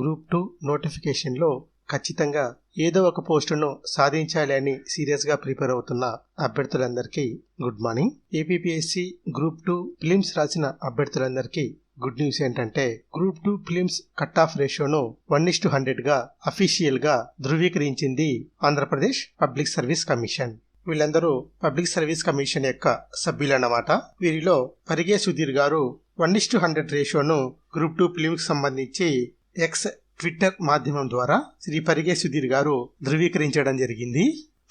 Group two నోటిఫికేషన్లో ఖచ్చితంగా ఏదో ఒక పోస్టును సాధించాలి అని సీరియస్గా ప్రిపేర్ అవుతున్న అభ్యర్థులందరికీ good morning. APPSC group two prelims రాసిన అభ్యర్థులందరికీ గుడ్ న్యూస్ ఏంటంటే group two prelims cut off రేషియోను one is to హండ్రెడ్గా అఫీషియల్గా ధృవీకరించింది ఆంధ్రప్రదేశ్ పబ్లిక్ సర్వీస్ కమిషన్. వీళ్ళందరూ పబ్లిక్ సర్వీస్ కమిషన్ యొక్క సభ్యులన్నమాట. వీరిలో Parige Sudheer garu one is to hundred రేషియోను group two ఫిలింకి సంబంధించి ఎక్స్ ట్విట్టర్ మాధ్యమం ద్వారా శ్రీ పరిగే సుధీర్ గారు ధృవీకరించడం జరిగింది.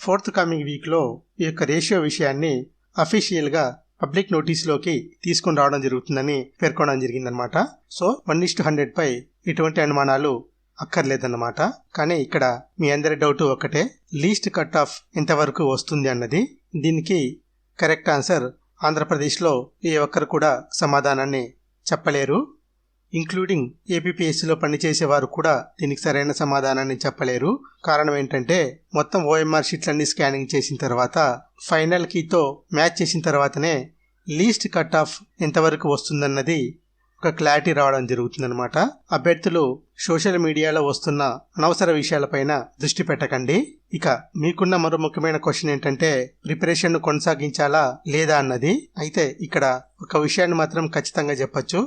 ఫోర్త్ కమింగ్ వీక్లో ఈ యొక్క రేషియో విషయాన్ని అఫీషియల్గా పబ్లిక్ నోటీసులోకి తీసుకుని రావడం జరుగుతుందని పేర్కొనడం జరిగిందనమాట సో వన్ ఇస్ హండ్రెడ్ పై ఎటువంటి అనుమానాలు అక్కర్లేదన్నమాట. కానీ ఇక్కడ మీ అందరి డౌట్ ఒకటే లీస్ట్ కట్ ఆఫ్ ఎంతవరకు వస్తుంది అన్నది. దీనికి కరెక్ట్ ఆన్సర్ ఆంధ్రప్రదేశ్లో ఏ ఒక్కరు కూడా సమాధానాన్ని చెప్పలేరు. ఇంక్లూడింగ్ ఏపీపీఎస్సీలో పనిచేసే వారు కూడా దీనికి సరైన సమాధానాన్ని చెప్పలేరు. కారణం ఏంటంటే మొత్తం ఓఎంఆర్ షీట్లన్నీ స్కానింగ్ చేసిన తర్వాత ఫైనల్ కీతో మ్యాచ్ చేసిన తర్వాతనే లీస్ట్ కట్ ఆఫ్ ఎంతవరకు వస్తుందన్నది ఒక క్లారిటీ రావడం జరుగుతుందన్నమాట. అభ్యర్థులు సోషల్ మీడియాలో వస్తున్న అనవసర విషయాలపైన దృష్టి పెట్టకండి. ఇక మీకున్న మరో ముఖ్యమైన క్వశ్చన్ ఏంటంటే ప్రిపరేషన్ కొనసాగించాలా లేదా అన్నది. అయితే ఇక్కడ ఒక విషయాన్ని మాత్రం ఖచ్చితంగా చెప్పొచ్చు.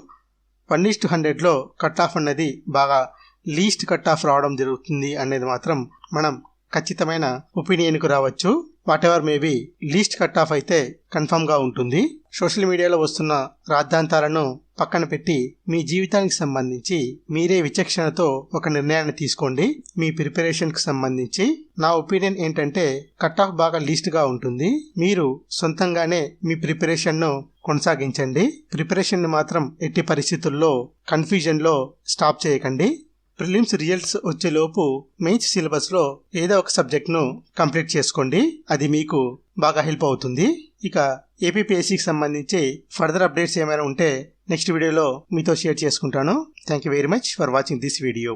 వన్ ఈస్ట్ హండ్రెడ్లో కట్ ఆఫ్ అన్నది బాగా లీస్ట్ కట్ ఆఫ్ రావడం జరుగుతుంది అనేది మాత్రం మనం ఖచ్చితమైన ఒపీనియన్కు రావచ్చు. Whatever maybe least cut off అయితే కన్ఫర్మ్గా ఉంటుంది. సోషల్ మీడియాలో వస్తున్న రాద్ధాంతాలను పక్కన పెట్టి మీ జీవితానికి సంబంధించి మీరే విచక్షణతో ఒక నిర్ణయాన్ని తీసుకోండి. మీ ప్రిపరేషన్కి సంబంధించి నా ఒపీనియన్ ఏంటంటే కట్ ఆఫ్ బాగా లీస్ట్గా ఉంటుంది. మీరు సొంతంగానే మీ ప్రిపరేషన్ను కొనసాగించండి. ప్రిపరేషన్ మాత్రం ఎట్టి పరిస్థితుల్లో కన్ఫ్యూజన్లో స్టాప్ చేయకండి. ప్రిలిమ్స్ రిజల్ట్స్ వచ్చేలోపు మెయిన్స్ సిలబస్లో ఏదో ఒక సబ్జెక్ట్ను కంప్లీట్ చేసుకోండి. అది మీకు బాగా హెల్ప్ అవుతుంది. ఇక ఏపీపీఎస్సికి సంబంధించి ఫర్దర్ అప్డేట్స్ ఏమైనా ఉంటే నెక్స్ట్ వీడియోలో మీతో షేర్ చేసుకుంటాను. Thank you very much for watching this video.